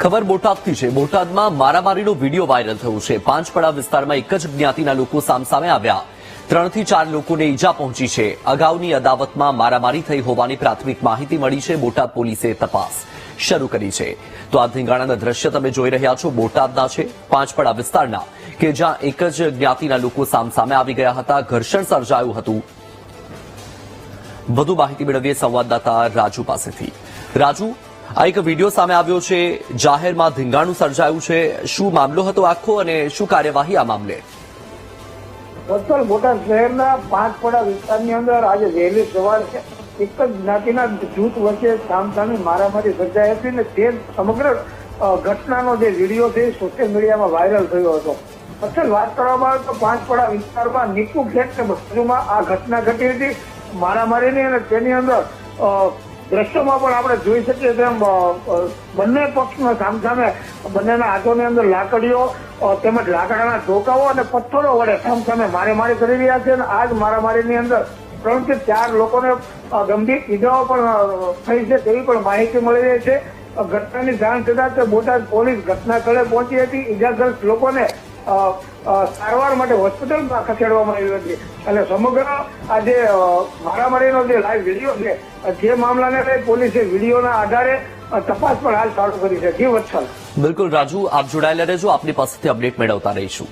ખબર બોટાદથી છે. બોટાદમાં મારામારીનો વીડિયો વાયરલ થયો છે. પાંચપડા વિસ્તારમાં એક જ જ્ઞાતિના લોકો સામસામે આવ્યા. ત્રણથી ચાર લોકોને ઈજા પહોંચી છે. અગાઉની અદાવતમાં મારામારી થઈ હોવાની પ્રાથમિક માહિતી મળી છે. બોટાદ પોલીસે તપાસ શરૂ કરી છે. તો આ ધીંગાણાના દ્રશ્ય તમે જોઈ રહ્યા છો. બોટાદના છે પાંચપડા વિસ્તારના, કે જ્યાં એક જ જ્ઞાતિના લોકો સામસામે આવી ગયા હતા. ઘર્ષણ સર્જાયું હતું. વધુ માહિતી મેળવીએ સંવાદદાતા રાજુ પાસેથી. રાજુ આ એક વીડિયો સામે આવ્યો છે. જાહેરમાં ધીંગાણું સર્જાયું છે. શું મામલો હતો આખો અને શું કાર્યવાહી આ મામલે? વત્સલ બોટાદ શહેરના પાંચપડા વિસ્તારની અંદર આજે વહેલી છે. એક જ જ્ઞાતિના જૂથ વચ્ચે સામસામે મારામારી સર્જાઈ હતી અને તે સમગ્ર ઘટનાનો જે વીડિયો છે સોશિયલ મીડિયામાં વાયરલ થયો હતો. અસલ વાત કરવામાં આવે તો પાંચપડા વિસ્તારમાં નીકુ ખેત બાજુમાં આ ઘટના ઘટી હતી. મારામારીની અને તેની અંદર દ્રશ્યોમાં પણ આપણે જોઈ શકીએ તેમ બંને પક્ષમાં સામસામે બંનેના હાથોની અંદર લાકડીઓ તેમજ લાકડાના ટોકાઓ અને પથ્થરો વડે સામસામે મારેમારી કરી રહ્યા છે અને આ જ મારામારીની અંદર ત્રણ કે ચાર લોકોને ગંભીર ઈજાઓ પણ થઈ છે તેવી પણ માહિતી મળી રહી છે. ઘટનાની જાણ થતાં તે બોટાદ પોલીસ ઘટના સ્થળે પહોંચી હતી. ઈજાગ્રસ્ત લોકોને સારવાર માટે હોસ્પિટલમાં ખસેડવામાં આવી હતી. અને સમગ્ર આ જે મારામારીનો જે લાઈવ વીડિયો છે, જે મામલાને લઈ પોલીસે વિડીયોના આધારે તપાસ પણ હાલ ચાલુ કરી છે. જી વત્સલ. બિલકુલ, રાજુ, આપ જોડાયેલા રહેજો. આપની પાસેથી અપડેટ મેળવતા રહીશું.